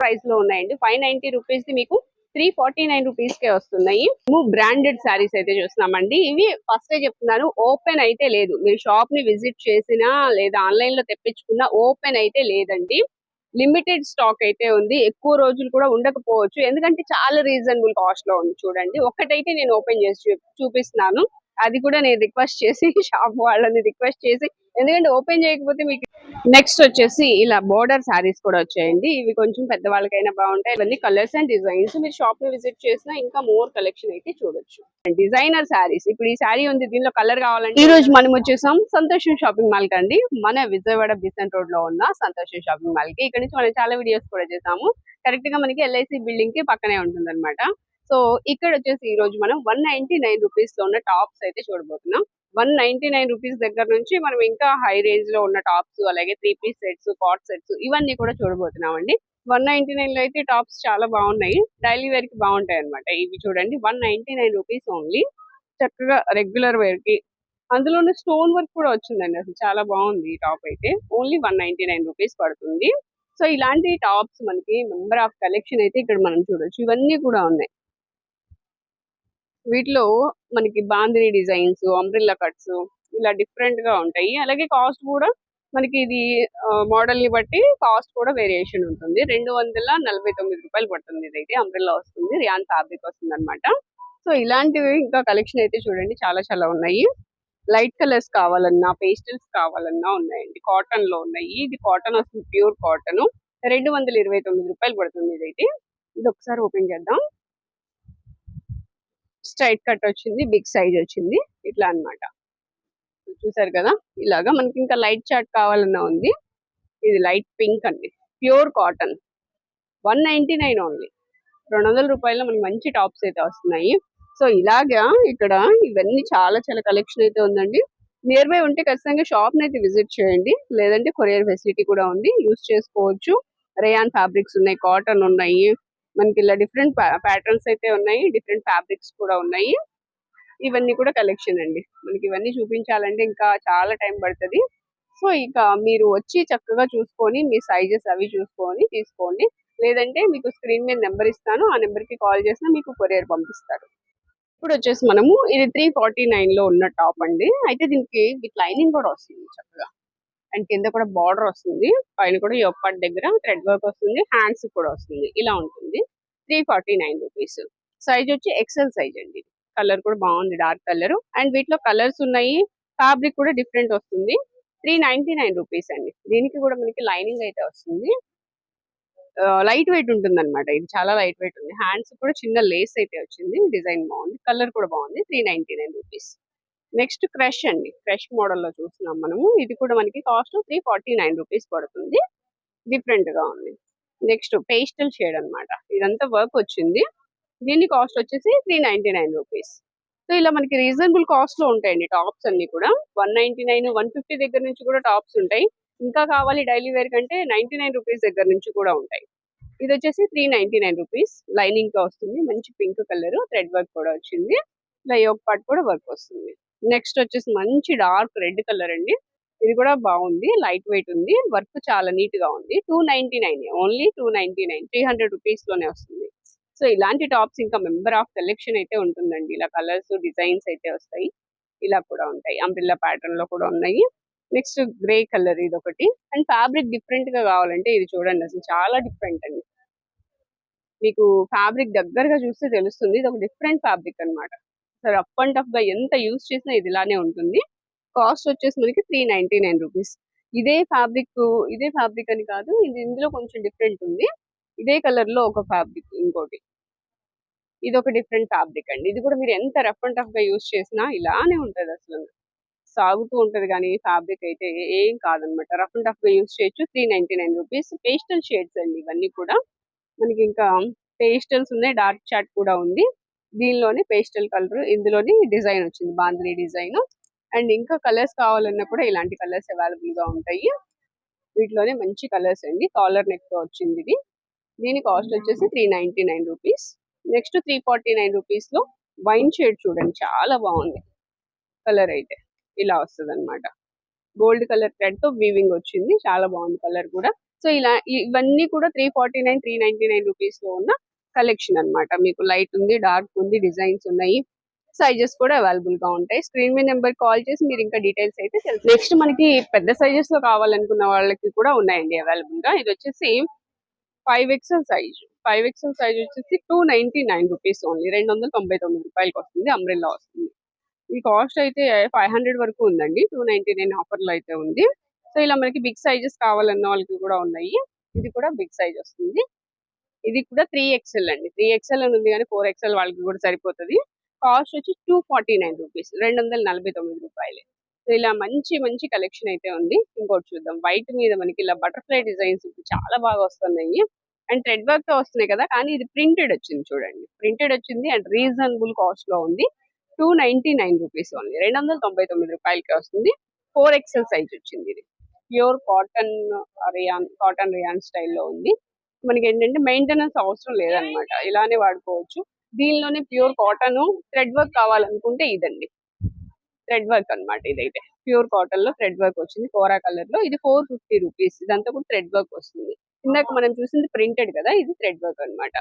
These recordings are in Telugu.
ప్రైస్లో ఉన్నాయండి. ఫైవ్ నైన్టీ రూపీస్ మీకు త్రీ ఫార్టీ నైన్ రూపీస్ కే వస్తున్నాయి. బ్రాండెడ్ శారీస్ అయితే చూస్తున్నామండి. ఇవి ఫస్ట్ చెప్తున్నాను ఓపెన్ అయితే లేదు. మీరు షాప్ని విజిట్ చేసినా లేదా ఆన్లైన్లో తెప్పించుకున్నా ఓపెన్ అయితే లేదండి. లిమిటెడ్ స్టాక్ అయితే ఉంది. ఎక్కువ రోజులు కూడా ఉండకపోవచ్చు. ఎందుకంటే చాలా రీజనబుల్ కాస్ట్లో ఉంది చూడండి. ఒకటైతే నేను ఓపెన్ చేసి చూపిస్తున్నాను. అది కూడా నేను రిక్వెస్ట్ చేసి షాప్ వాళ్ళని రిక్వెస్ట్ చేసి ఎందుకంటే ఓపెన్ చేయకపోతే మీకు నెక్స్ట్ వచ్చేసి ఇలా బోర్డర్ శారీస్ కూడా వచ్చాయండి. ఇవి కొంచెం పెద్దవాళ్ళకైనా బాగుంటాయి. ఇవన్నీ కలర్స్ అండ్ డిజైన్స్. మీరు షాప్ని విజిట్ చేసినా ఇంకా మోర్ కలెక్షన్ అయితే చూడొచ్చు. డిజైనర్ శారీస్. ఇప్పుడు ఈ శారీ ఉంది. దీనిలో కలర్ కావాలంటే ఈ రోజు మనం వచ్చేసాం సంతోషం షాపింగ్ మాల్ కండి మన విజయవాడ బిసెంట్ రోడ్లో ఉన్న సంతోషం షాపింగ్ మాల్కి. ఇక్కడ నుంచి మనం చాలా వీడియోస్ కూడా చేసాము. కరెక్ట్గా మనకి ఎల్ఐసి బిల్డింగ్కి పక్కనే ఉంటుంది సో ఇక్కడ వచ్చేసి ఈ రోజు మనం వన్ నైన్టీ నైన్ రూపీస్లో ఉన్న టాప్స్ అయితే చూడబోతున్నాం. వన్ నైన్టీ నైన్ రూపీస్ దగ్గర నుంచి మనం ఇంకా హై రేంజ్లో ఉన్న టాప్స్ అలాగే three piece sets coord sets ఇవన్నీ కూడా చూడబోతున్నాం అండి వన్ నైన్టీ నైన్లో అయితే టాప్స్ చాలా బాగున్నాయి. డైలీ వేర్కి బాగుంటాయి అనమాట ఇవి చూడండి one ninety nine rupees only. చక్కగా రెగ్యులర్ వేర్కి. అందులోనే స్టోన్ వర్క్ కూడా వచ్చిందండి అసలు. చాలా బాగుంది ఈ టాప్ అయితే. Only one ninety nine rupees పడుతుంది. సో ఇలాంటి టాప్స్ మనకి మెంబర్ ఆఫ్ కలెక్షన్ అయితే ఇక్కడ మనం చూడొచ్చు. ఇవన్నీ కూడా ఉన్నాయి. వీటిలో మనకి బాందిని డిజైన్స్ అంబ్రిల్లా కట్స్ ఇలా డిఫరెంట్గా ఉంటాయి. అలాగే కాస్ట్ కూడా మనకి ఇది మోడల్ని బట్టి కాస్ట్ కూడా వేరియేషన్ ఉంటుంది. రెండు వందల నలభై తొమ్మిది రూపాయలు పడుతుంది ఇదైతే. అంబ్రిల్లా వస్తుంది రియాన్ ఫ్యాబ్రిక్ వస్తుంది అనమాట సో ఇలాంటివి ఇంకా కలెక్షన్ అయితే చూడండి చాలా చాలా ఉన్నాయి. లైట్ కలర్స్ కావాలన్నా పేస్టల్స్ కావాలన్నా ఉన్నాయండి. కాటన్లో ఉన్నాయి. ఇది కాటన్ వస్తుంది ప్యూర్ కాటన్ రెండు వందల ఇరవై తొమ్మిది రూపాయలు పడుతుంది ఇదైతే. ఇది ఒకసారి ఓపెన్ చేద్దాం. స్ట్రైట్ కట్ వచ్చింది బిగ్ సైజ్ వచ్చింది ఇట్లా అన్నమాట. చూసారు కదా ఇలాగా మనకి ఇంకా లైట్ చార్ట్ కావాలన్నా ఉంది. ఇది లైట్ పింక్ అండి pure cotton. One ninety nine only. రెండు వందల రూపాయలు మనకి మంచి టాప్స్ అయితే వస్తున్నాయి. సో ఇలాగా ఇక్కడ ఇవన్నీ చాలా చాలా కలెక్షన్ అయితే ఉందండి. నియర్ బై ఉంటే ఖచ్చితంగా షాప్ అయితే విజిట్ చేయండి. లేదంటే కొరియర్ ఫెసిలిటీ కూడా ఉంది. యూస్ చేసుకోవచ్చు. రేయాన్ ఫ్యాబ్రిక్స్ ఉన్నాయి కాటన్ ఉన్నాయి. మనకి ఇలా డిఫరెంట్ ప్యాటర్న్స్ అయితే ఉన్నాయి. డిఫరెంట్ ఫ్యాబ్రిక్స్ కూడా ఉన్నాయి. ఇవన్నీ కూడా కలెక్షన్ అండి. మనకి ఇవన్నీ చూపించాలంటే ఇంకా చాలా టైం పడుతుంది. సో ఇక మీరు వచ్చి చక్కగా చూసుకొని మీ సైజెస్ అవి చూసుకొని తీసుకోండి. లేదంటే మీకు స్క్రీన్ మీద నెంబర్ ఇస్తాను. ఆ నెంబర్కి కాల్ చేసినా మీకు కొరియర్ పంపిస్తారు. ఇప్పుడు వచ్చేసి మనము ఇది త్రీ ఫార్టీ నైన్లో ఉన్న టాప్ అండి. అయితే దీనికి విత్ లైనింగ్ కూడా వస్తుంది చక్కగా. అండ్ కింద కూడా బార్డర్ వస్తుంది. పైన కూడా ఈ దగ్గర థ్రెడ్ వర్క్ వస్తుంది. హ్యాండ్స్ కూడా వస్తుంది. ఇలా ఉంటుంది. Three forty nine rupees. Size వచ్చి ఎక్సెల్ సైజ్ అండి. కలర్ కూడా బాగుంది డార్క్ కలర్ అండ్ వీటిలో కలర్స్ ఉన్నాయి ఫ్యాబ్రిక్ కూడా డిఫరెంట్ వస్తుంది. త్రీ నైన్టీ నైన్ రూపీస్ అండి. దీనికి కూడా మనకి లైనింగ్ అయితే వస్తుంది. లైట్ వెయిట్ ఉంటుంది అనమాట ఇది చాలా లైట్ వెయిట్ ఉంది. హ్యాండ్స్ కూడా చిన్న లేస్ అయితే వచ్చింది. డిజైన్ బాగుంది. కలర్ కూడా బాగుంది. Three ninety nine rupees. Next crush అండి. క్రష్ మోడల్లో చూస్తున్నాం మనము. ఇది కూడా మనకి cost three forty nine rupees పడుతుంది. డిఫరెంట్గా ఉంది. నెక్స్ట్ పేస్టల్ షేడ్ అనమాట ఇదంతా వర్క్ వచ్చింది. దీని కాస్ట్ వచ్చేసి three ninety nine rupees. So ఇలా మనకి రీజనబుల్ కాస్ట్లో ఉంటాయండి టాప్స్ అన్ని కూడా. One ninety nine one fifty దగ్గర నుంచి కూడా టాప్స్ ఉంటాయి. ఇంకా కావాలి డైలీ వేర్ కంటే నైన్టీ నైన్ రూపీస్ దగ్గర నుంచి కూడా ఉంటాయి. ఇది వచ్చేసి త్రీ నైన్టీ నైన్ రూపీస్. లైనింగ్తో వస్తుంది. మంచి పింక్ కలర్ థ్రెడ్ వర్క్ కూడా వచ్చింది. ఇలా యోగ్ పార్ట్ కూడా వర్క్ వస్తుంది. నెక్స్ట్ వచ్చేసి మంచి డార్క్ రెడ్ కలర్ అండి. ఇది కూడా బాగుంది. లైట్ వెయిట్ ఉంది. వర్క్ చాలా నీట్గా ఉంది. Two ninety nine only two ninety nine. Three hundred రూపీస్లోనే వస్తుంది. సో ఇలాంటి టాప్స్ ఇంకా మెంబర్ ఆఫ్ కలెక్షన్ అయితే ఉంటుందండి. ఇలా కలర్స్ డిజైన్స్ అయితే వస్తాయి. ఇలా కూడా ఉంటాయి. అంబ్రిల్లా ప్యాటర్న్లో కూడా ఉన్నాయి. నెక్స్ట్ గ్రే కలర్ ఇది ఒకటి. అండ్ ఫ్యాబ్రిక్ డిఫరెంట్గా కావాలంటే ఇది చూడండి. అసలు చాలా డిఫరెంట్ అండి. మీకు ఫ్యాబ్రిక్ దగ్గరగా చూస్తే తెలుస్తుంది. ఇది ఒక డిఫరెంట్ ఫ్యాబ్రిక్ అన్నమాట. సరే అప్ అండ్ టఫ్గా ఎంత యూస్ చేసినా ఇది ఇలానే ఉంటుంది. కాస్ట్ వచ్చేసి మనకి త్రీ నైన్టీ నైన్ రూపీస్ ఇదే ఫ్యాబ్రిక్ ఇదే ఫ్యాబ్రిక్ అని కాదు ఇది ఇందులో కొంచెం డిఫరెంట్ ఉంది. ఇదే కలర్లో ఒక ఫ్యాబ్రిక్ ఇంకోటి. ఇది ఒక డిఫరెంట్ ఫ్యాబ్రిక్ అండి. ఇది కూడా మీరు ఎంత రఫ్ అండ్ టఫ్గా యూస్ చేసినా ఇలానే ఉంటది అసలు. సాగుతూ ఉంటది కానీ ఫ్యాబ్రిక్ అయితే ఏం కాదనమాట. రఫ్ అండ్ టఫ్గా యూస్ చేయొచ్చు. Three ninety nine rupees pastel shades అండి ఇవన్నీ కూడా. మనకి ఇంకా పేస్టల్స్ ఉన్నాయి. డార్క్ చాట్ కూడా ఉంది. దీనిలోనే పేస్టల్ కలర్ ఇందులోని డిజైన్ వచ్చింది. బాందిని డిజైన్ అండ్ ఇంకా కలర్స్ కావాలన్నా కూడా ఇలాంటి కలర్స్ అవైలబుల్గా ఉంటాయి. వీటిలోనే మంచి కలర్స్ అండి. కాలర్ నెక్తో వచ్చింది ఇది. దీని కాస్ట్ వచ్చేసి three ninety nine rupees. Next three forty nine రూపీస్లో వైన్ షేడ్ చూడండి. చాలా బాగుంది. కలర్ అయితే ఇలా వస్తుంది అనమాట గోల్డ్ కలర్ థ్రెడ్తో వీవింగ్ వచ్చింది. చాలా బాగుంది కలర్ కూడా. సో ఇలా ఇవన్నీ కూడా three forty nine three ninety nine రూపీస్లో ఉన్న కలెక్షన్ అన్నమాట. మీకు లైట్ ఉంది డార్క్ ఉంది డిజైన్స్ ఉన్నాయి. సైజెస్ కూడా అవైలబుల్గా ఉంటాయి. స్క్రీన్ మీద నెంబర్ కాల్ చేసి మీరు ఇంకా డీటెయిల్స్ అయితే తెలుసు. నెక్స్ట్ మనకి పెద్ద సైజెస్లో కావాలనుకున్న వాళ్ళకి కూడా ఉన్నాయండి అవైలబుల్గా. ఇది వచ్చేసి five XL size five XL size వచ్చేసి two ninety nine rupees only రెండు వందల తొంభై తొమ్మిది రూపాయలకి వస్తుంది. అంబ్రెల్లా వస్తుంది. ఈ కాస్ట్ అయితే ఫైవ్ హండ్రెడ్ వరకు ఉందండి. టూ నైన్టీ నైన్ ఆఫర్లో అయితే ఉంది. సో ఇలా మనకి బిగ్ సైజెస్ కావాలన్న వాళ్ళకి కూడా ఉన్నాయి. ఇది కూడా బిగ్ సైజ్ వస్తుంది. ఇది కూడా త్రీ ఎక్స్ఎల్ అండి. త్రీ ఎక్స్ఎల్ అని ఉంది కానీ ఫోర్ ఎక్స్ఎల్ వాళ్ళకి కూడా సరిపోతుంది. కాస్ట్ వచ్చి టూ ఫార్టీ నైన్ రూపీస్ రెండు వందల నలభై తొమ్మిది రూపాయలు. సో ఇలా మంచి మంచి కలెక్షన్ అయితే ఉంది. ఇంకోటి చూద్దాం. వైట్ మీద మనకి ఇలా బటర్ఫ్లై డిజైన్స్ చాలా బాగా వస్తున్నాయి. అండ్ థ్రెడ్ వర్క్తో వస్తున్నాయి కదా. కానీ ఇది ప్రింటెడ్ వచ్చింది చూడండి. ప్రింటెడ్ వచ్చింది అండ్ రీజనబుల్ కాస్ట్లో ఉంది. Two ninety nine rupees only రెండు వందల తొంభై తొమ్మిది రూపాయలకి వస్తుంది. ఫోర్ ఎక్సెల్ సైజ్ వచ్చింది ఇది. Pure cotton rayon cotton rayon స్టైల్లో ఉంది. మనకి ఏంటంటే మెయింటెనెన్స్ అవసరం లేదనమాట ఇలానే వాడుకోవచ్చు. దీనిలోనే ప్యూర్ కాటన్ థ్రెడ్ వర్క్ కావాలనుకుంటే ఇదండి. థ్రెడ్ వర్క్ అన్నమాట ఇదైతే. ప్యూర్ కాటన్లో థ్రెడ్ వర్క్ వచ్చింది. కోరా కలర్లో ఇది ఫోర్ ఫిఫ్టీ రూపీస్. ఇదంతా కూడా థ్రెడ్ వర్క్ వస్తుంది. ఇందాక మనం చూసింది ప్రింటెడ్ కదా? ఇది థ్రెడ్ వర్క్ అన్నమాట.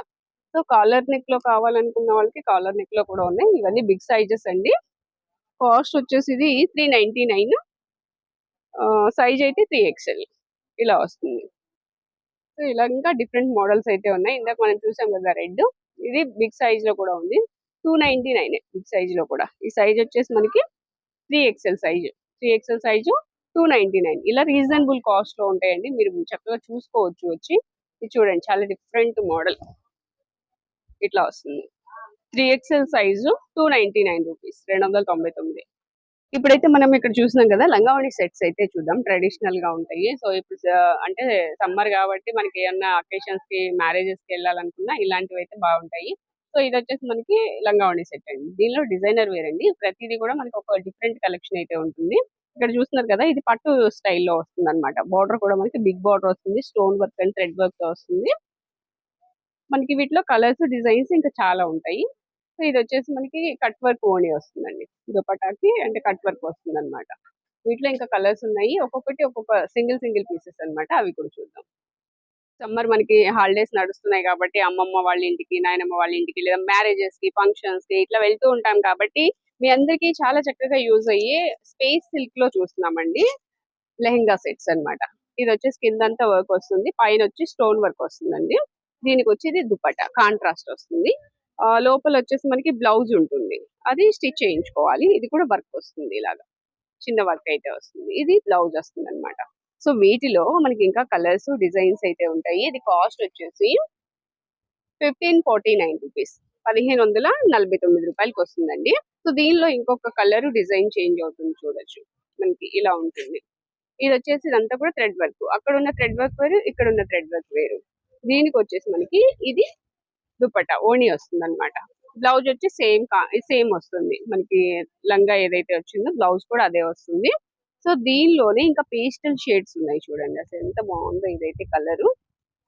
సో కాలర్ నెక్లో కావాలనుకున్న వాళ్ళకి కాలర్ నెక్లో కూడా ఉన్నాయి. ఇవన్నీ బిగ్ సైజెస్ అండి. కాస్ట్ వచ్చేసి ఇది త్రీ నైన్టీ నైన్. సైజ్ అయితే త్రీ ఎక్స్ఎల్. ఇలా వస్తుంది. సో ఇలా ఇంకా డిఫరెంట్ మోడల్స్ అయితే ఉన్నాయి. ఇందాక మనం చూసాం కదా రెడ్. ఇది బిగ్ సైజ్లో కూడా ఉంది. టూ నైన్టీ నైన్ బిగ్ సైజ్లో కూడా. ఈ సైజ్ వచ్చేసి మనకి three XL size. Three XL size two ninety nine. ఇలా రీజనబుల్ కాస్ట్లో ఉంటాయండి. మీరు చక్కగా చూసుకోవచ్చు వచ్చి. ఇది చూడండి చాలా డిఫరెంట్ మోడల్. ఇట్లా వస్తుంది. Three XL size two ninety nine rupees. రెండు వందల తొంభై తొమ్మిది. ఇప్పుడైతే మనం ఇక్కడ చూసినాం కదా లంగావణి సెట్స్ అయితే చూద్దాం. ట్రెడిషనల్గా ఉంటాయి. సో ఇప్పుడు అంటే సమ్మర్ కాబట్టి మనకి ఏమన్నా అకేషన్స్కి మ్యారేజెస్కి వెళ్ళాలనుకున్నా ఇలాంటివి అయితే బాగుంటాయి. సో ఇది వచ్చేసి మనకి లంగావణి సెట్ అండి. దీనిలో డిజైనర్ వేర్ అండి ప్రతిదీ కూడా మనకి ఒక డిఫరెంట్ కలెక్షన్ అయితే ఉంటుంది. ఇక్కడ చూస్తున్నారు కదా ఇది పట్టు స్టైల్లో వస్తుంది అనమాట బార్డర్ కూడా మనకి బిగ్ బార్డర్ వస్తుంది. Stone work and thread work వస్తుంది. మనకి వీటిలో కలర్స్ డిజైన్స్ ఇంకా చాలా ఉంటాయి. సో ఇది వచ్చేసి మనకి కట్ వర్క్ ఓణి వస్తుందండి. దుపటాకి అంటే కట్ వర్క్ వస్తుంది అనమాట వీటిలో ఇంకా కలర్స్ ఉన్నాయి. ఒక్కొక్కటి ఒక్కొక్క సింగిల్ సింగిల్ పీసెస్ అన్నమాట. అవి కూడా చూద్దాం. సమ్మర్ మనకి హాలిడేస్ నడుస్తున్నాయి కాబట్టి అమ్మమ్మ వాళ్ళ ఇంటికి నాయనమ్మ వాళ్ళ ఇంటికి లేదా మ్యారేజెస్కి ఫంక్షన్స్కి ఇట్లా వెళ్తూ ఉంటాం కాబట్టి మీ అందరికీ చాలా చక్కగా యూజ్ అయ్యే స్పేస్ సిల్క్లో చూస్తున్నామండి. లెహెంగా సెట్స్ అన్నమాట. ఇది వచ్చేసి కిందంతా వర్క్ వస్తుంది. పైన వచ్చి స్టోన్ వర్క్ వస్తుందండి. దీనికి వచ్చేది దుపట కాంట్రాస్ట్ వస్తుంది. లోపల వచ్చేసి మనకి బ్లౌజ్ ఉంటుంది. అది స్టిచ్ చేయించుకోవాలి. ఇది కూడా వర్క్ వస్తుంది ఇలాగా. చిన్న వర్క్ అయితే వస్తుంది. ఇది బ్లౌజ్ వస్తుంది అనమాట సో వీటిలో మనకి ఇంకా కలర్స్ డిజైన్స్ అయితే ఉంటాయి. ఇది కాస్ట్ వచ్చేసి ఫిఫ్టీన్ ఫార్టీ నైన్ రూపీస్. పదిహేను వందల నలభై తొమ్మిది రూపాయలకి వస్తుందండి. సో దీనిలో ఇంకొక కలర్ డిజైన్ చేంజ్ అవుతుంది చూడొచ్చు. మనకి ఇలా ఉంటుంది. ఇది వచ్చేసి ఇదంతా కూడా థ్రెడ్ వర్క్. అక్కడ ఉన్న థ్రెడ్ వర్క్ వేరు ఇక్కడ ఉన్న థ్రెడ్ వర్క్ వేరు. దీనికి వచ్చేసి మనకి ఇది దుపట్టా ఓణి వస్తుంది అనమాట బ్లౌజ్ వచ్చి సేమ్ సేమ్ వస్తుంది. మనకి లంగా ఏదైతే వచ్చిందో బ్లౌజ్ కూడా అదే వస్తుంది. సో దీనిలోనే ఇంకా పేస్టల్ షేడ్స్ ఉన్నాయి చూడండి. అసలు ఎంత బాగుందో ఇదైతే కలర్.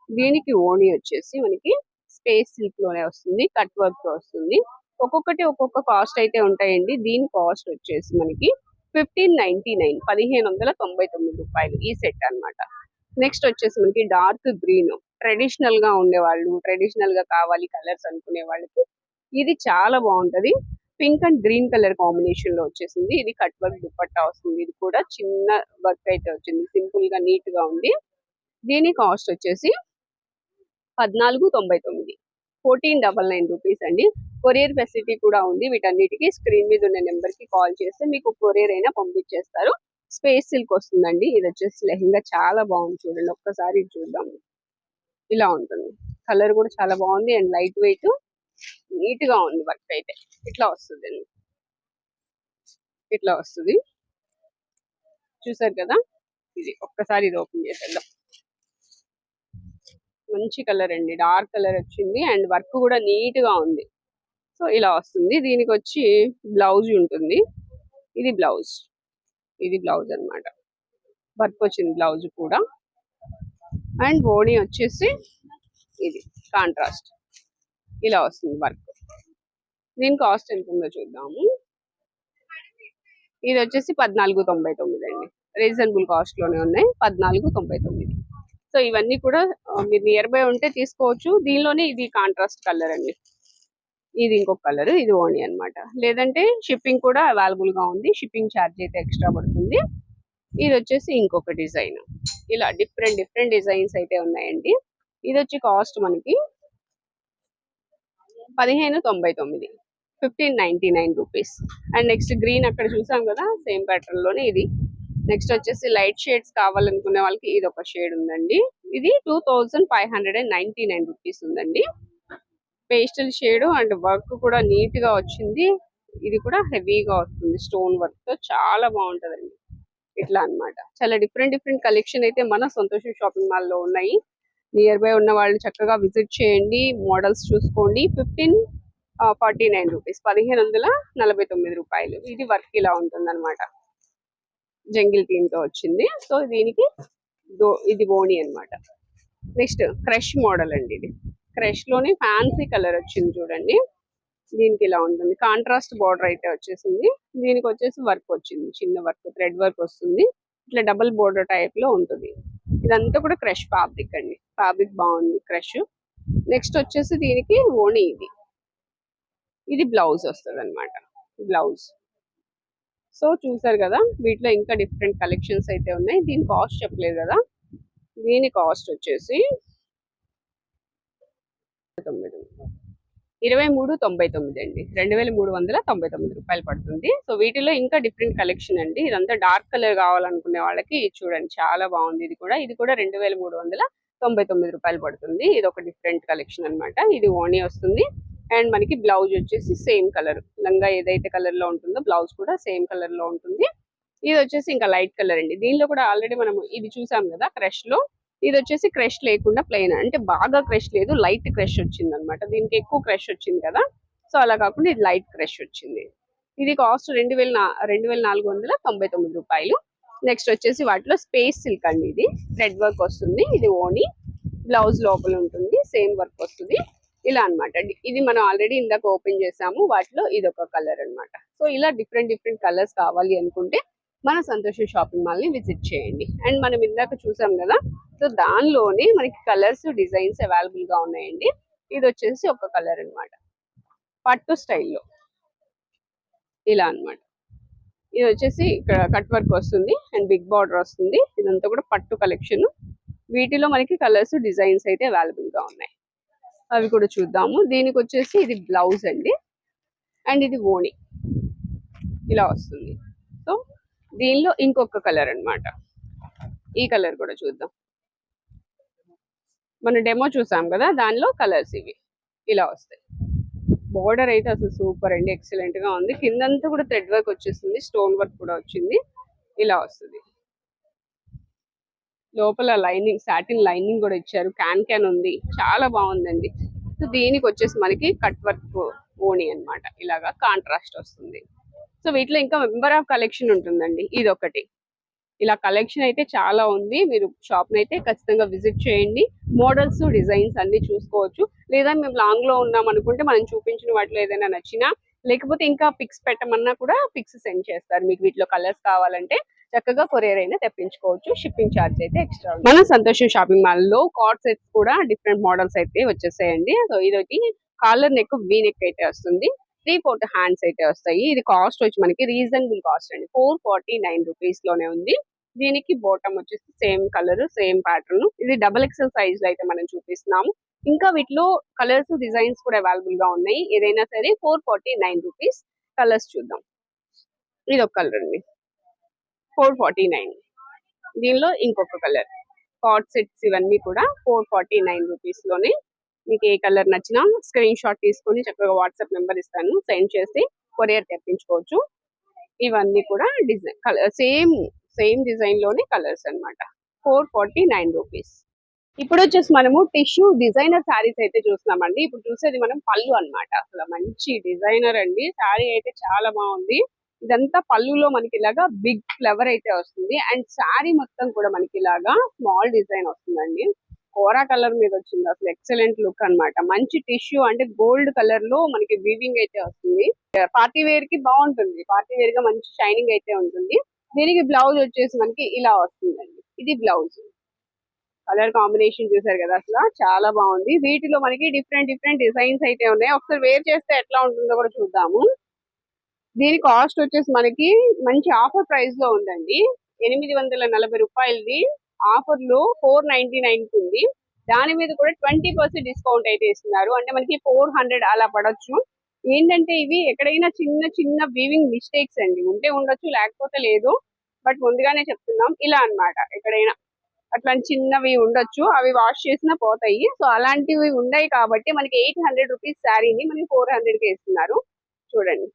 దీనికి ఓణి వచ్చేసి మనకి స్పేస్ సిల్క్లోనే వస్తుంది. కట్ వర్క్తో వస్తుంది. ఒక్కొక్కటి ఒక్కొక్క కాస్ట్ అయితే ఉంటాయండి. దీని కాస్ట్ వచ్చేసి మనకి ఫిఫ్టీన్ నైన్టీ నైన్ పదిహేను వందల తొంభై తొమ్మిది రూపాయలు ఈ సెట్ అన్నమాట. నెక్స్ట్ వచ్చేసి మనకి డార్క్ గ్రీన్. ట్రెడిషనల్గా ఉండేవాళ్ళు ట్రెడిషనల్గా కావాలి కలర్స్ అనుకునే వాళ్ళకి ఇది చాలా బాగుంటది. పింక్ అండ్ గ్రీన్ కలర్ కాంబినేషన్లో వచ్చేసింది. ఇది కట్ వర్క్ దుపట్టా వస్తుంది. ఇది కూడా చిన్న వర్క్ అయితే వచ్చింది. సింపుల్గా నీట్గా ఉంది. దీని కాస్ట్ వచ్చేసి పద్నాలుగు తొంభై తొమ్మిది. ఫోర్టీన్ డబల్ నైన్ రూపీస్ అండి. కొరియర్ ఫెసిలిటీ కూడా ఉంది. వీటన్నిటికీ స్క్రీన్ మీద ఉన్న నెంబర్కి కాల్ చేస్తే మీకు కొరియర్ అయినా పంపించేస్తారు. స్పేస్ సిల్క్ వస్తుందండి. ఇది వచ్చేసి లెహంగా. చాలా బాగుంది చూడండి. ఒక్కసారి ఇది చూద్దాం. ఇలా ఉంటుంది. కలర్ కూడా చాలా బాగుంది అండ్ లైట్ వెయిట్ నీట్గా ఉంది వర్క్ అయితే. ఇట్లా వస్తుంది అండి. ఇట్లా వస్తుంది. చూసారు కదా? ఇది ఒక్కసారి ఇది ఓపెన్ చేసేద్దాం. మంచి కలర్ అండి. డార్క్ కలర్ వచ్చింది అండ్ వర్క్ కూడా నీట్గా ఉంది. సో ఇలా వస్తుంది. దీనికి వచ్చి బ్లౌజ్ ఉంటుంది. ఇది బ్లౌజ్. ఇది బ్లౌజ్ అన్నమాట. వర్క్ వచ్చింది బ్లౌజ్ కూడా. అండ్ బోడీ వచ్చేసి ఇది కాంట్రాస్ట్. ఇలా వస్తుంది వర్క్. దీని కాస్ట్ ఎంత ఉందో చూద్దాము. ఇది వచ్చేసి పద్నాలుగు తొంభై తొమ్మిది అండి. రీజనబుల్ కాస్ట్లోనే ఉన్నాయి. పద్నాలుగు తొంభై తొమ్మిది. సో ఇవన్నీ కూడా మీరు నియర్ బై ఉంటే తీసుకోవచ్చు. దీనిలోనే ఇది కాంట్రాస్ట్ కలర్ అండి. ఇది ఇంకొక కలర్ ఇది ఓణి అన్నమాట. లేదంటే షిప్పింగ్ కూడా అవైలబుల్గా ఉంది. షిప్పింగ్ ఛార్జ్ అయితే ఎక్స్ట్రా పడుతుంది. ఇది వచ్చేసి ఇంకొక డిజైన్. ఇలా డిఫరెంట్ డిఫరెంట్ డిజైన్స్ అయితే ఉన్నాయండి. ఇది వచ్చి కాస్ట్ మనకి పదిహేను తొంభై తొమ్మిది fifteen ninety nine rupees. And next green అక్కడ చూసాం కదా సేమ్ ప్యాటర్న్లోనే ఇది. నెక్స్ట్ వచ్చేసి లైట్ షేడ్స్ కావాలనుకునే వాళ్ళకి ఇది ఒక షేడ్ ఉందండి. ఇది two thousand five hundred and ninety nine rupees ఉందండి. పేస్టల్ షేడ్ అండ్ వర్క్ కూడా నీట్గా వచ్చింది. ఇది కూడా హెవీగా వస్తుంది స్టోన్ వర్క్తో చాలా బాగుంటదండి. ఇట్లా అన్నమాట. చాలా డిఫరెంట్ డిఫరెంట్ కలెక్షన్ అయితే మన సంతోషం షాపింగ్ మాల్లో ఉన్నాయి. నియర్ బై ఉన్న వాళ్ళు చక్కగా విజిట్ చేయండి మోడల్స్ చూసుకోండి. ఫిఫ్టీన్ ఫార్టీ నైన్ రూపీస్ పదిహేను వందల నలభై తొమ్మిది రూపాయలు. ఇది వర్క్ ఇలా ఉంటుంది అనమాట జంగిల్ థీమ్తో వచ్చింది. సో దీనికి దో- ఇది బోని అన్నమాట. నెక్స్ట్ క్రష్ మోడల్ అండి ఇది. క్రష్లోనే ఫ్యాన్సీ కలర్ వచ్చింది చూడండి. దీనికి ఇలా ఉంటుంది. కాంట్రాస్ట్ బార్డర్ అయితే వచ్చేసింది. దీనికి వచ్చేసి వర్క్ వచ్చింది. చిన్న వర్క్ థ్రెడ్ వర్క్ వస్తుంది. ఇట్లా డబుల్ బోర్డర్ టైప్లో ఉంటుంది. ఇదంతా కూడా క్రష్ ఫ్యాబ్రిక్ అండి. ఫ్యాబ్రిక్ బాగుంది క్రష్. నెక్స్ట్ వచ్చేసి దీనికి ఓణి ఇది. ఇది బ్లౌజ్ వస్తుంది అనమాట బ్లౌజ్. సో చూసారు కదా వీటిలో ఇంకా డిఫరెంట్ కలెక్షన్స్ అయితే ఉన్నాయి. దీని కాస్ట్ చెప్పలేదు కదా. దీని కాస్ట్ వచ్చేసి తొమ్మిది ఇరవై మూడు తొంభై తొమ్మిది అండి. రెండు వేల మూడు వందల తొంభై తొమ్మిది రూపాయలు పడుతుంది. సో వీటిలో ఇంకా డిఫరెంట్ కలెక్షన్ అండి. ఇదంతా డార్క్ కలర్ కావాలనుకునే వాళ్ళకి ఇది చూడండి చాలా బాగుంది. ఇది కూడా ఇది కూడా రెండు వేల మూడు వందల తొంభై తొమ్మిది రూపాయలు పడుతుంది. ఇది ఒక డిఫరెంట్ కలెక్షన్ అన్నమాట. ఇది ఓనీ వస్తుంది. అండ్ మనకి బ్లౌజ్ వచ్చేసి సేమ్ కలర్. లంగా ఏదైతే కలర్లో ఉంటుందో బ్లౌజ్ కూడా సేమ్ కలర్లో ఉంటుంది. ఇది వచ్చేసి ఇంకా లైట్ కలర్ అండి. దీనిలో కూడా ఆల్రెడీ మనం ఇది చూసాం కదా క్రష్లో ఇది వచ్చేసి క్రష్ లేకుండా ప్లెయిన్ అంటే బాగా క్రష్ లేదు లైట్ క్రష్ వచ్చింది అనమాట దీనికి ఎక్కువ క్రష్ వచ్చింది కదా. సో అలా కాకుండా ఇది లైట్ క్రష్ వచ్చింది. ఇది కాస్ట్ రెండు వేల రెండు వేల నాలుగు వందల తొంభై తొమ్మిది రూపాయలు. నెక్స్ట్ వచ్చేసి వాటిలో స్పేస్ సిల్క్ అండి ఇది. థ్రెడ్ వర్క్ వస్తుంది. ఇది ఓనీ బ్లౌజ్ లోపల ఉంటుంది. సేమ్ వర్క్ వస్తుంది. ఇలా అన్నమాట ఇది మనం ఆల్రెడీ ఇందాక ఓపెన్ చేసాము. వాటిలో ఇది ఒక కలర్ అన్నమాట సో ఇలా డిఫరెంట్ డిఫరెంట్ కలర్స్ కావాలి అనుకుంటే మన సంతోషం షాపింగ్ మాల్ని విజిట్ చేయండి. అండ్ మనం ఇందాక చూసాం కదా సో దానిలోనే మనకి కలర్స్ డిజైన్స్ అవైలబుల్గా ఉన్నాయండి. ఇది వచ్చేసి ఒక కలర్ అనమాట పట్టు స్టైల్లో ఇలా అన్నమాట. ఇది వచ్చేసి ఇక్కడ కట్ వర్క్ వస్తుంది అండ్ బిగ్ బార్డర్ వస్తుంది. ఇదంతా కూడా పట్టు కలెక్షన్ వీటిలో మనకి కలర్స్ డిజైన్స్ అయితే అవైలబుల్గా ఉన్నాయి. అవి కూడా చూద్దాము. దీనికి వచ్చేసి ఇది బ్లౌజ్ అండి. అండ్ ఇది ఓణి. ఇలా వస్తుంది. దీనిలో ఇంకొక కలర్ అన్నమాట. ఈ కలర్ కూడా చూద్దాం. మన డెమో చూసాం కదా దానిలో కలర్స్ ఇవి. ఇలా వస్తాయి. బోర్డర్ అయితే అసలు సూపర్ అండి ఎక్సలెంట్గా ఉంది. కిందంతా కూడా థ్రెడ్ వర్క్ వచ్చేసింది స్టోన్ వర్క్ కూడా వచ్చింది. ఇలా వస్తుంది. లోపల లైనింగ్ సాటిన్ లైనింగ్ కూడా ఇచ్చారు. క్యాన్ క్యాన్ ఉంది. చాలా బాగుందండి. సో దీనికి వచ్చేసి మనకి కట్ వర్క్ ఓణి అన్నమాట. ఇలాగా కాంట్రాస్ట్ వస్తుంది. సో వీటిలో ఇంకా మెంబర్ ఆఫ్ కలెక్షన్ ఉంటుందండి. ఇది ఒకటి ఇలా కలెక్షన్ అయితే చాలా ఉంది. మీరు షాప్ అయితే ఖచ్చితంగా విజిట్ చేయండి. మోడల్స్ డిజైన్స్ అన్ని చూసుకోవచ్చు. లేదా మేము లాంగ్లో ఉన్నాం అనుకుంటే మనం చూపించిన వాటిలో ఏదైనా నచ్చినా లేకపోతే ఇంకా పిక్స్ పెట్టమన్నా కూడా పిక్స్ సెండ్ చేస్తారు. మీకు వీటిలో కలర్స్ కావాలంటే చక్కగా కొరియర్ అయినా తెప్పించుకోవచ్చు. షిప్పింగ్ ఛార్జ్ అయితే ఎక్స్ట్రా మన సంతోషం షాపింగ్ మాల్లో కార్డ్ సెట్స్ కూడా డిఫరెంట్ మోడల్స్ అయితే వచ్చేసాయండి. సో ఇది కాలర్ నెక్ వీ నెక్ అయితే వస్తుంది. త్రీ ఫోర్త్ హ్యాండ్స్ అయితే వస్తాయి. ఇది కాస్ట్ వచ్చి మనకి రీజనబుల్ కాస్ట్ అండి. ఫోర్ ఫార్టీ నైన్ రూపీస్లోనే ఉంది. దీనికి బాటమ్ వచ్చేసి సేమ్ కలర్ సేమ్ ప్యాటర్న్ ఇది డబల్ ఎక్సెల్ సైజ్లో అయితే మనం చూపిస్తున్నాము. ఇంకా వీటిలో కలర్స్ డిజైన్స్ కూడా అవైలబుల్గా ఉన్నాయి. ఏదైనా సరే four forty nine rupees colours చూద్దాం. ఇది ఒక కలర్ అండి. Four forty nine. దీనిలో ఇంకొక కలర్ కార్డ్ సెట్స్ ఇవన్నీ కూడా ఫోర్ ఫార్టీ నైన్ రూపీస్లోనే మీకు ఏ కలర్ నచ్చినా స్క్రీన్ షాట్ తీసుకొని చక్కగా వాట్సాప్ నెంబర్ ఇస్తాను. సెండ్ చేసి కొరియర్ తెప్పించుకోవచ్చు. ఇవన్నీ కూడా డిజైన్ కలర్ సేమ్ సేమ్ డిజైన్లోనే కలర్స్ అన్నమాట. Four forty nine rupees. ఇప్పుడు వచ్చేసి మనము టిష్యూ డిజైనర్ శారీస్ అయితే చూస్తున్నామండి. ఇప్పుడు చూసేది మనం పళ్ళు అన్నమాట. అసలు మంచి డిజైనర్ అండి. శారీ అయితే చాలా బాగుంది. ఇదంతా పళ్ళులో మనకి ఇలాగా బిగ్ ఫ్లవర్ అయితే వస్తుంది. అండ్ శారీ మొత్తం కూడా మనకి ఇలాగా స్మాల్ డిజైన్ వస్తుందండి. కోరా కలర్ మీద వచ్చింది అసలు ఎక్సలెంట్ లుక్ అన్నమాట. మంచి టిష్యూ అంటే గోల్డ్ కలర్లో మనకి వీవింగ్ అయితే వస్తుంది. పార్టీ వేర్కి బాగుంటుంది. పార్టీ వేర్గా మంచి షైనింగ్ అయితే ఉంటుంది. దీనికి బ్లౌజ్ వచ్చేసి మనకి ఇలా వస్తుందండి. ఇది బ్లౌజ్. కలర్ కాంబినేషన్ చూసారు కదా అసలు. చాలా బాగుంది. వీటిలో మనకి డిఫరెంట్ డిఫరెంట్ డిజైన్స్ అయితే ఉన్నాయి. ఒకసారి వేర్ చేస్తే ఎట్లా ఉంటుందో కూడా చూద్దాము. దీని కాస్ట్ వచ్చేసి మనకి మంచి ఆఫర్ ప్రైస్లో ఉందండి. ఎనిమిది వందల నలభై రూపాయలది. ఆఫర్లో ఫోర్ నైన్టీ నైన్ ఉంది. దాని మీద కూడా ట్వంటీ పర్సెంట్ డిస్కౌంట్ అయితే ఇస్తున్నారు. అంటే మనకి ఫోర్ హండ్రెడ్ అలా పడొచ్చు. ఏంటంటే ఇవి ఎక్కడైనా చిన్న చిన్న వీవింగ్ మిస్టేక్స్ అండి. ఉంటే ఉండొచ్చు లేకపోతే లేదు. బట్ ముందుగానే చెప్తున్నాం ఇలా అన్నమాట. ఎక్కడైనా అట్లాంటి చిన్నవి ఉండొచ్చు. అవి వాష్ చేసినా పోతాయి. సో అలాంటివి ఉన్నాయి కాబట్టి మనకి ఎయిట్ హండ్రెడ్ రూపీస్ శారీని మనకి ఫోర్ హండ్రెడ్కి ఇస్తున్నారు. చూడండి.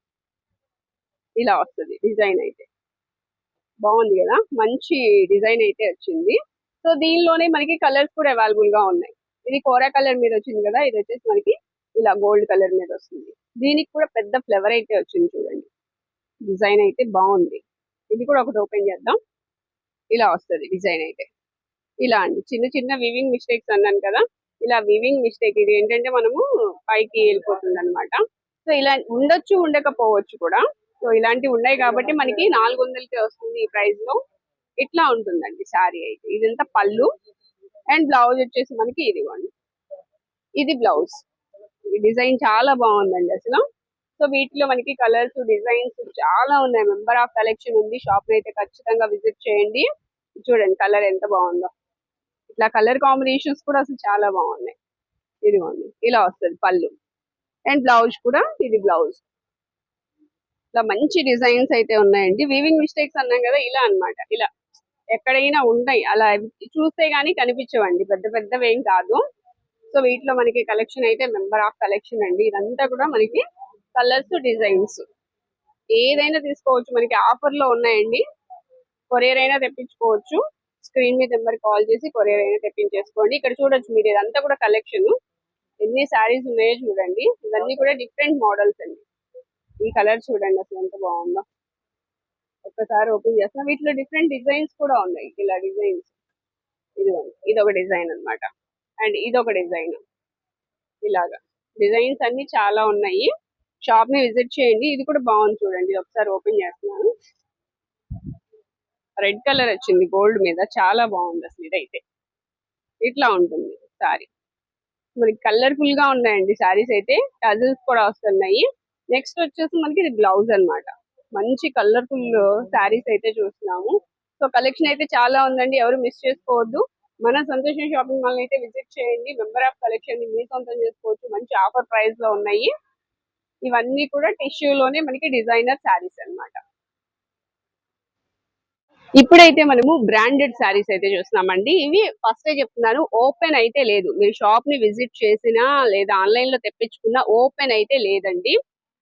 ఇలా వస్తుంది డిజైన్ అయితే. బాగుంది కదా? మంచి డిజైన్ అయితే వచ్చింది. సో దీనిలోనే మనకి కలర్స్ కూడా అవైలబుల్గా ఉన్నాయి. ఇది కోరా కలర్ మీద వచ్చింది కదా? ఇది వచ్చేసి మనకి ఇలా గోల్డ్ కలర్ మీద వస్తుంది. దీనికి కూడా పెద్ద ఫ్లేవర్ అయితే వచ్చింది చూడండి. డిజైన్ అయితే బాగుంది. ఇది కూడా ఒకటి ఓపెన్ చేద్దాం. ఇలా వస్తుంది డిజైన్ అయితే. ఇలా అండి. చిన్న చిన్న వివింగ్ మిస్టేక్స్ అన్నాను కదా? ఇలా వివింగ్ మిస్టేక్ ఇది ఏంటంటే మనము పైకి వెళ్ళిపోతుంది అనమాట సో ఇలా ఉండొచ్చు ఉండకపోవచ్చు కూడా సో ఇలాంటివి ఉన్నాయి కాబట్టి మనకి నాలుగు వందలకి వస్తుంది ఈ ప్రైస్లో. ఇట్లా ఉంటుందండి శారీ అయితే. ఇదంతా పళ్ళు అండ్ బ్లౌజ్ వచ్చేసి మనకి ఇదిగోండి ఇది బ్లౌజ్ ఈ డిజైన్ చాలా బాగుందండి అసలు. సో వీటిలో మనకి కలర్స్ డిజైన్స్ చాలా ఉన్నాయి. మెంబర్ ఆఫ్ కలెక్షన్ ఉంది. షాప్ అయితే ఖచ్చితంగా విజిట్ చేయండి. చూడండి కలర్ ఎంత బాగుందో. ఇట్లా కలర్ కాంబినేషన్స్ కూడా అసలు చాలా బాగున్నాయి. ఇదిగోండి ఇలా వస్తుంది పళ్ళు. అండ్ బ్లౌజ్ కూడా ఇది బ్లౌజ్ ఇట్లా మంచి డిజైన్స్ అయితే ఉన్నాయండి. వీవింగ్ మిస్టేక్స్ అన్నాం కదా ఇలా అన్నమాట. ఇలా ఎక్కడైనా ఉన్నాయి అలా చూస్తే గానీ కనిపించవండి. పెద్ద పెద్దవి ఏం కాదు. సో వీటిలో మనకి కలెక్షన్ అయితే మెంబర్ ఆఫ్ కలెక్షన్ అండి. ఇదంతా కూడా మనకి కలర్స్ డిజైన్స్ ఏదైనా తీసుకోవచ్చు. మనకి ఆఫర్లో ఉన్నాయండి. కొరియర్ అయినా తెప్పించుకోవచ్చు. స్క్రీన్ మీద నెంబర్ కాల్ చేసి కొరియర్ అయినా తెప్పించేసుకోండి. ఇక్కడ చూడొచ్చు మీరు. ఇదంతా కూడా కలెక్షన్ ఎన్ని శారీస్ ఉన్నాయో చూడండి. ఇవన్నీ కూడా డిఫరెంట్ మోడల్స్ అండి. ఈ కలర్ చూడండి అసలు ఎంత బాగుందో. ఒక్కసారి ఓపెన్ చేస్తున్నా. వీటిలో డిఫరెంట్ డిజైన్స్ కూడా ఉన్నాయి. ఇలా డిజైన్స్ ఇది ఇది ఒక డిజైన్ అన్నమాట. అండ్ ఇది ఒక డిజైన్ ఇలాగా. డిజైన్స్ అన్ని చాలా ఉన్నాయి. షాప్ని విజిట్ చేయండి. ఇది కూడా బాగుంది చూడండి. ఇది ఒకసారి ఓపెన్ చేస్తున్నాను. రెడ్ కలర్ వచ్చింది గోల్డ్ మీద. చాలా బాగుంది అసలు ఇదైతే. ఇట్లా ఉంటుంది సారీ మనకి కలర్ఫుల్గా ఉన్నాయండి సారీస్ అయితే. టజిల్స్ కూడా వస్తున్నాయి. నెక్స్ట్ వచ్చేసి మనకి ఇది బ్లౌజ్ అన్నమాట. మంచి కలర్ఫుల్ శారీస్ అయితే చూస్తున్నాము. సో కలెక్షన్ అయితే చాలా ఉందండి. ఎవరు మిస్ చేసుకోవద్దు. మన సంతోషం షాపింగ్ మాల్ అయితే విజిట్ చేయండి. మెంబర్ ఆఫ్ కలెక్షన్ని మీ సొంతం చేసుకోవచ్చు. మంచి ఆఫర్ ప్రైస్లో ఉన్నాయి. ఇవన్నీ కూడా టిష్యూ లోనే మనకి డిజైనర్ శారీస్ అన్నమాట. ఇప్పుడైతే మనము బ్రాండెడ్ శారీస్ అయితే చూస్తున్నామండి. ఇవి ఫస్ట్ చెప్తున్నాను ఓపెన్ అయితే లేదు. మీరు షాప్ని విజిట్ చేసినా లేదా ఆన్లైన్లో తెప్పించుకున్నా ఓపెన్ అయితే లేదండి.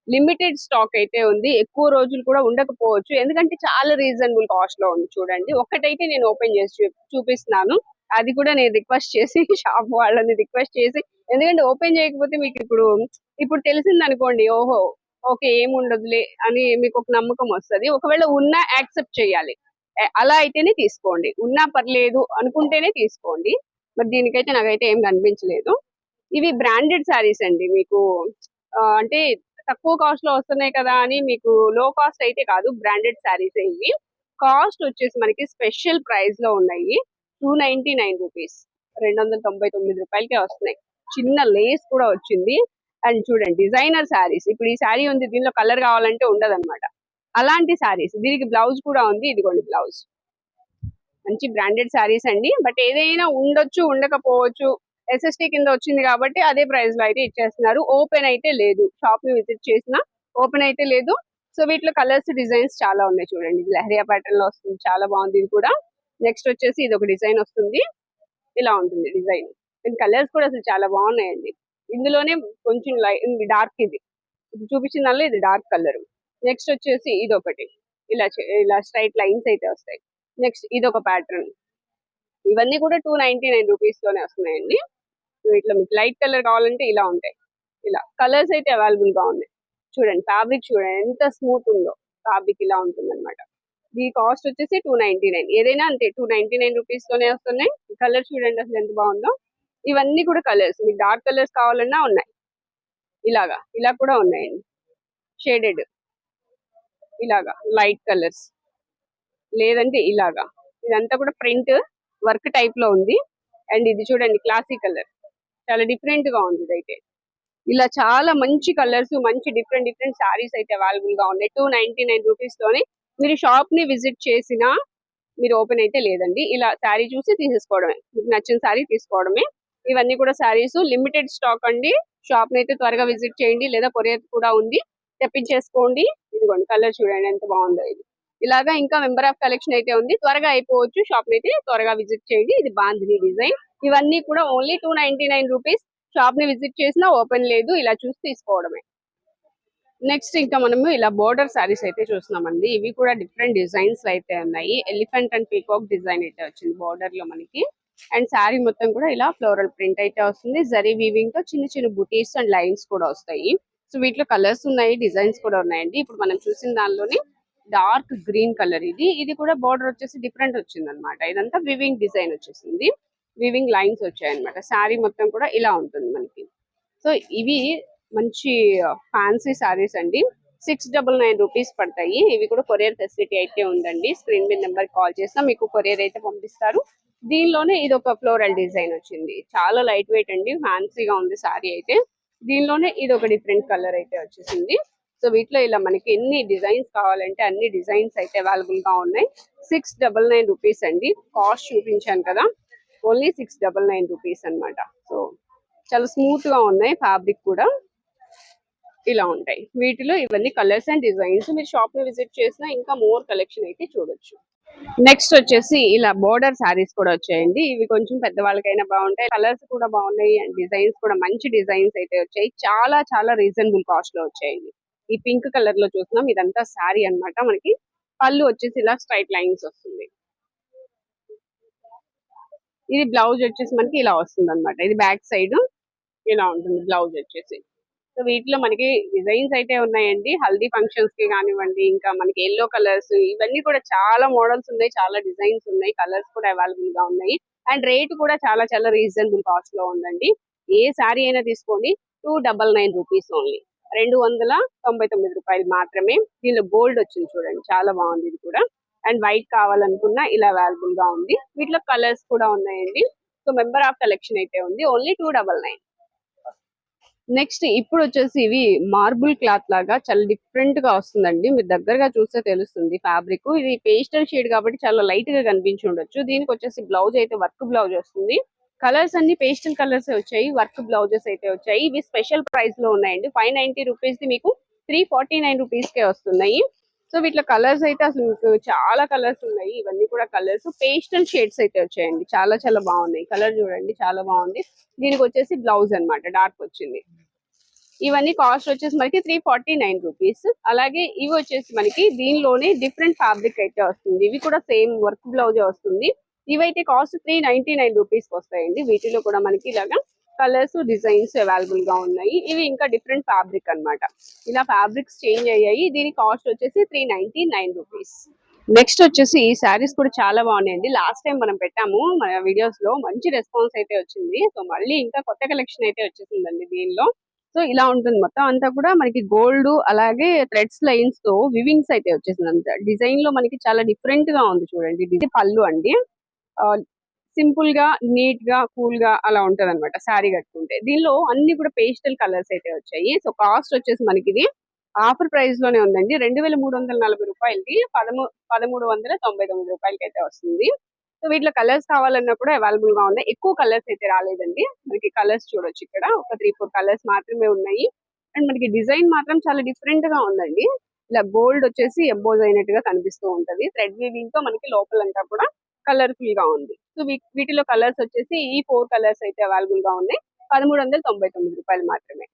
లిమిటెడ్ స్టాక్ అయితే ఉంది. ఎక్కువ రోజులు కూడా ఉండకపోవచ్చు. ఎందుకంటే చాలా రీజనబుల్ కాస్ట్లో ఉంది చూడండి. ఒకటైతే నేను ఓపెన్ చేసి చూపిస్తున్నాను. అది కూడా నేను రిక్వెస్ట్ చేసి షాప్ వాళ్ళని రిక్వెస్ట్ చేసి ఎందుకంటే ఓపెన్ చేయకపోతే మీకు ఇప్పుడు ఇప్పుడు తెలిసింది అనుకోండి ఓహో ఓకే ఏముండదులే అని మీకు ఒక నమ్మకం వస్తది. ఒకవేళ ఉన్నా యాక్సెప్ట్ చేయాలి. అలా అయితేనే తీసుకోండి. ఉన్నా పర్లేదు అనుకుంటేనే తీసుకోండి. మరి దీనికైతే నాకైతే ఏం కనిపించలేదు. ఇవి బ్రాండెడ్ శారీస్ అండి మీకు అంటే తక్కువ కాస్ట్లో వస్తున్నాయి కదా అని మీకు లో కాస్ట్ అయితే కాదు బ్రాండెడ్ శారీస్ ఇవి. కాస్ట్ వచ్చేసి మనకి స్పెషల్ ప్రైస్లో ఉన్నాయి. టూ నైన్టీ నైన్ రూపీస్ రెండు వందల తొంభై తొమ్మిది రూపాయలకే వస్తున్నాయి. చిన్న లేస్ కూడా వచ్చింది. అండ్ చూడండి డిజైనర్ శారీస్ ఇప్పుడు ఈ శారీ ఉంది దీనిలో కలర్ కావాలంటే ఉండదన్నమాట. అలాంటి శారీస్ దీనికి బ్లౌజ్ కూడా ఉంది ఇదిగోండి బ్లౌజ్ మంచి బ్రాండెడ్ శారీస్ అండి. బట్ ఏదైనా ఉండొచ్చు ఉండకపోవచ్చు ఎస్ఎస్టీ కింద వచ్చింది కాబట్టి అదే ప్రైస్లో అయితే ఇచ్చేస్తున్నారు. ఓపెన్ అయితే లేదు. షాప్ని విజిట్ చేసిన ఓపెన్ అయితే లేదు. సో వీటిలో కలర్స్ డిజైన్స్ చాలా ఉన్నాయి చూడండి. ఇది లహరియా ప్యాటర్న్లో వస్తుంది. చాలా బాగుంది ఇది కూడా. నెక్స్ట్ వచ్చేసి ఇది ఒక డిజైన్ వస్తుంది. ఇలా ఉంటుంది డిజైన్ దీని కలర్స్ కూడా అసలు చాలా బాగున్నాయండి. ఇందులోనే కొంచెం లైట్ డార్క్ ఇది. చూపించిన దానిలో ఇది డార్క్ కలర్ నెక్స్ట్ వచ్చేసి ఇది ఒకటి ఇలా చే- ఇలా స్ట్రైట్ లైన్స్ అయితే వస్తాయి. నెక్స్ట్ ఇది ఒక ప్యాటర్న్ ఇవన్నీ కూడా టూ నైన్టీ నైన్ రూపీస్లోనే వస్తున్నాయండి. ఇట్లా మీకు లైట్ కలర్ కావాలంటే ఇలా ఉంటాయి. ఇలా కలర్స్ అయితే అవైలబుల్గా ఉన్నాయి. చూడండి ఫ్యాబ్రిక్ చూడండి ఎంత స్మూత్ ఉందో. ఫ్యాబ్రిక్ ఇలా ఉంటుందన్నమాట. ఈ కాస్ట్ వచ్చేసి టూ నైన్టీ నైన్ ఏదైనా అంతే టూ నైన్టీ నైన్ రూపీస్లోనే వస్తున్నాయి. కలర్ చూడండి అసలు ఎంత బాగుందో. ఇవన్నీ కూడా కలర్స్ మీకు డార్క్ కలర్స్ కావాలన్నా ఉన్నాయి. ఇలాగా ఇలా కూడా ఉన్నాయండి. షేడెడ్ ఇలాగా లైట్ కలర్స్ లేదంటే ఇలాగా. ఇదంతా కూడా ప్రింట్ వర్క్ టైప్లో ఉంది. అండ్ ఇది చూడండి క్లాసిక్ కలర్. చాలా డిఫరెంట్గా ఉంది ఇదైతే. ఇలా చాలా మంచి కలర్స్ మంచి డిఫరెంట్ డిఫరెంట్ సారీస్ అయితే అవైలబుల్గా ఉన్నాయి. టూ నైన్టీ నైన్ రూపీస్ తోనే మీరు షాప్ని విజిట్ చేసినా మీరు ఓపెన్ అయితే లేదండి. ఇలా శారీ చూసి తీసేసుకోవడమే. మీకు నచ్చిన శారీ తీసుకోవడమే. ఇవన్నీ కూడా శారీస్ లిమిటెడ్ స్టాక్ అండి. షాప్ని అయితే త్వరగా విజిట్ చేయండి. లేదా కొరియర్ కూడా ఉంది. తెప్పించేసుకోండి. ఇదిగోండి కలర్ చూడండి ఎంత బాగుందో ఇది. ఇలాగా ఇంకా మెంబర్ ఆఫ్ కలెక్షన్ అయితే ఉంది. త్వరగా అయిపోవచ్చు. షాప్ని అయితే త్వరగా విజిట్ చేయండి. ఇది బాంధిని డిజైన్. ఇవన్నీ కూడా only two ninety nine rupees. షాప్ని విజిట్ చేసినా ఓపెన్ లేదు. ఇలా చూసి తీసుకోవడమే. నెక్స్ట్ ఇంకా మనము ఇలా బోర్డర్ సారీస్ అయితే చూస్తున్నామండి. ఇవి కూడా డిఫరెంట్ డిజైన్స్ అయితే ఉన్నాయి. ఎలిఫెంట్ అండ్ పీకాక్ డిజైన్ అయితే వచ్చింది బోర్డర్లో మనకి. అండ్ శారీ మొత్తం కూడా ఇలా ఫ్లోరల్ ప్రింట్ అయితే వస్తుంది. జరీ వీవింగ్తో చిన్న చిన్న బుటీస్ అండ్ లైన్స్ కూడా వస్తాయి. సో వీటిలో కలర్స్ ఉన్నాయి డిజైన్స్ కూడా ఉన్నాయండి. ఇప్పుడు మనం చూసిన దానిలోని డార్క్ గ్రీన్ కలర్ ఇది. ఇది కూడా బార్డర్ వచ్చేసి డిఫరెంట్ వచ్చింది అనమాట ఇదంతా వివింగ్ డిజైన్ వచ్చేసింది. వివింగ్ లైన్స్ వచ్చాయనమాట శారీ మొత్తం కూడా ఇలా ఉంటుంది మనకి. సో ఇవి మంచి ఫ్యాన్సీ సారీస్ అండి. సిక్స్ డబల్ నైన్ రూపీస్ పడతాయి. ఇవి కూడా కొరియర్ ఫెసిలిటీ అయితే ఉందండి. స్క్రీన్ మీద నెంబర్ కాల్ చేసినా మీకు కొరియర్ అయితే పంపిస్తారు. దీనిలోనే ఇది ఒక ఫ్లోరల్ డిజైన్ వచ్చింది. చాలా లైట్ వెయిట్ అండి. ఫ్యాన్సీగా ఉంది సారీ అయితే. దీనిలోనే ఇది ఒక డిఫరెంట్ కలర్ అయితే వచ్చేసింది. సో వీటిలో ఇలా మనకి ఎన్ని డిజైన్స్ కావాలంటే అన్ని డిజైన్స్ అయితే అవైలబుల్గా ఉన్నాయి. సిక్స్ డబల్ నైన్ రూపీస్ అండి. కాస్ట్ చూపించాను కదా. Only six double nine rupees అన్నమాట. సో చాలా స్మూత్గా ఉన్నాయి ఫ్యాబ్రిక్ కూడా. ఇలా ఉంటాయి. వీటిలో ఇవన్నీ కలర్స్ అండ్ డిజైన్స్ మీరు షాప్ని విజిట్ చేసినా ఇంకా మోర్ కలెక్షన్ అయితే చూడొచ్చు. నెక్స్ట్ వచ్చేసి ఇలా బోర్డర్ శారీస్ కూడా వచ్చాయండి. ఇవి కొంచెం పెద్దవాళ్ళకైనా బాగుంటాయి. కలర్స్ కూడా బాగున్నాయి అండ్ డిజైన్స్ కూడా మంచి డిజైన్స్ అయితే వచ్చాయి. చాలా చాలా రీజనబుల్ కాస్ట్లో వచ్చాయండి. ఈ పింక్ కలర్లో చూస్తున్నాం. ఇదంతా శారీ అన్నమాట. మనకి పళ్ళు వచ్చేసి ఇలా స్ట్రైట్ లైన్స్ వస్తుంది. ఇది బ్లౌజ్ వచ్చేసి మనకి ఇలా వస్తుంది అనమాట ఇది బ్యాక్ సైడ్ ఇలా ఉంటుంది బ్లౌజ్ వచ్చేసి. సో వీటిలో మనకి డిజైన్స్ అయితే ఉన్నాయండి. హల్దీ ఫంక్షన్స్కి కానివ్వండి ఇంకా మనకి ఎల్లో కలర్స్ ఇవన్నీ కూడా చాలా మోడల్స్ ఉన్నాయి. చాలా డిజైన్స్ ఉన్నాయి. కలర్స్ కూడా అవైలబుల్గా ఉన్నాయి. అండ్ రేట్ కూడా చాలా చాలా రీజనబుల్ కాస్ట్లో ఉందండి. ఏ శారీ అయినా తీసుకోండి. Two double nine rupees only. రెండు వందల తొంభై తొమ్మిది రూపాయలు మాత్రమే. దీనిలో గోల్డ్ వచ్చింది చూడండి చాలా బాగుంది ఇది కూడా. అండ్ వైట్ కావాలనుకున్నా ఇలా అవైలబుల్గా ఉంది. వీటిలో కలర్స్ కూడా ఉన్నాయండి. సో మెంబర్ ఆఫ్ కలెక్షన్ అయితే ఉంది. Only two double nine. Next ఇప్పుడు వచ్చేసి ఇవి మార్బుల్ క్లాత్ లాగా చాలా డిఫరెంట్గా వస్తుందండి. మీరు దగ్గరగా చూస్తే తెలుస్తుంది ఫ్యాబ్రిక్. ఇది పేస్టల్ షేడ్ కాబట్టి చాలా లైట్గా కనిపించి ఉండొచ్చు. దీనికి వచ్చేసి బ్లౌజ్ అయితే వర్క్ బ్లౌజ్ వస్తుంది. కలర్స్ అన్ని పేస్టల్ కలర్స్ వచ్చాయి వర్క్ బ్లౌజెస్ అయితే వచ్చాయి. ఇవి స్పెషల్ ప్రైస్లో ఉన్నాయండి. ఫైవ్ నైన్టీ రూపీస్ మీకు త్రీ ఫార్టీ నైన్ రూపీస్ కే వస్తున్నాయి. సో వీటిలో కలర్స్ అయితే అసలు మీకు చాలా కలర్స్ ఉన్నాయి. ఇవన్నీ కూడా కలర్స్. పేస్టల్ షేడ్స్ అయితే వచ్చాయండి. చాలా చాలా బాగున్నాయి. కలర్ చూడండి చాలా బాగుంది. దీనికి వచ్చేసి బ్లౌజ్ అన్నమాట. డార్క్ వచ్చింది. ఇవన్నీ కాస్ట్ వచ్చేసి మనకి త్రీ ఫార్టీ నైన్ రూపీస్. అలాగే ఇవి వచ్చేసి మనకి దీనిలోనే డిఫరెంట్ ఫ్యాబ్రిక్ అయితే వస్తుంది. ఇవి కూడా సేమ్ వర్క్ బ్లౌజే వస్తుంది. ఇవైతే cost three ninety nine rupees వస్తాయండి. వీటిలో కూడా మనకి ఇలాగా కలర్స్ డిజైన్స్ అవైలబుల్గా ఉన్నాయి. ఇవి ఇంకా డిఫరెంట్ ఫ్యాబ్రిక్ అన్నమాట. ఇలా ఫ్యాబ్రిక్స్ చేంజ్ అయ్యాయి. దీని కాస్ట్ వచ్చేసి three ninety nine rupees. Next వచ్చేసి ఈ శారీస్ కూడా చాలా బాగున్నాయండి. లాస్ట్ టైం మనం పెట్టాము మన వీడియోస్లో మంచి రెస్పాన్స్ అయితే వచ్చింది. సో మళ్ళీ ఇంకా కొత్త కలెక్షన్ అయితే వచ్చేసిందండి దీనిలో. సో ఇలా ఉంటుంది మొత్తం అంతా కూడా మనకి గోల్డ్ అలాగే థ్రెడ్స్ లైన్స్తో వివింగ్స్ అయితే వచ్చేసింది అంత డిజైన్లో మనకి చాలా డిఫరెంట్గా ఉంది చూడండి. ఇది పళ్ళు అండి. సింపుల్గా నీట్గా కూల్గా అలా ఉంటది అనమాట శారీ కట్టుకుంటే. దీనిలో అన్ని కూడా పేస్టల్ కలర్స్ అయితే వచ్చాయి. సో కాస్ట్ వచ్చేసి మనకి ఇది ఆఫర్ ప్రైస్లోనే ఉందండి. రెండు వేల మూడు వందల నలభై రూపాయలకి పదమూ పదమూడు వందల తొంభై తొమ్మిది రూపాయలకి అయితే వస్తుంది. సో వీటిలో కలర్స్ కావాలన్నా కూడా అవైలబుల్గా ఉన్నాయి. ఎక్కువ కలర్స్ అయితే రాలేదండి. మనకి కలర్స్ చూడొచ్చు ఇక్కడ. ఒక త్రీ ఫోర్ కలర్స్ మాత్రమే ఉన్నాయి. అండ్ మనకి డిజైన్ మాత్రం చాలా డిఫరెంట్గా ఉందండి. ఇలా గోల్డ్ వచ్చేసి ఎంబోజ్ అయినట్టుగా కనిపిస్తూ ఉంటది. థ్రెడ్ వీవింగ్తో మనకి లోపలంతా కూడా కలర్ఫుల్గా ఉంది. సో వీటిలో కలర్స్ వచ్చేసి ఈ ఫోర్ కలర్స్ అయితే అవైలబుల్గా ఉన్నాయి. పదమూడు వందల తొంభై తొమ్మిది రూపాయలు మాత్రమే.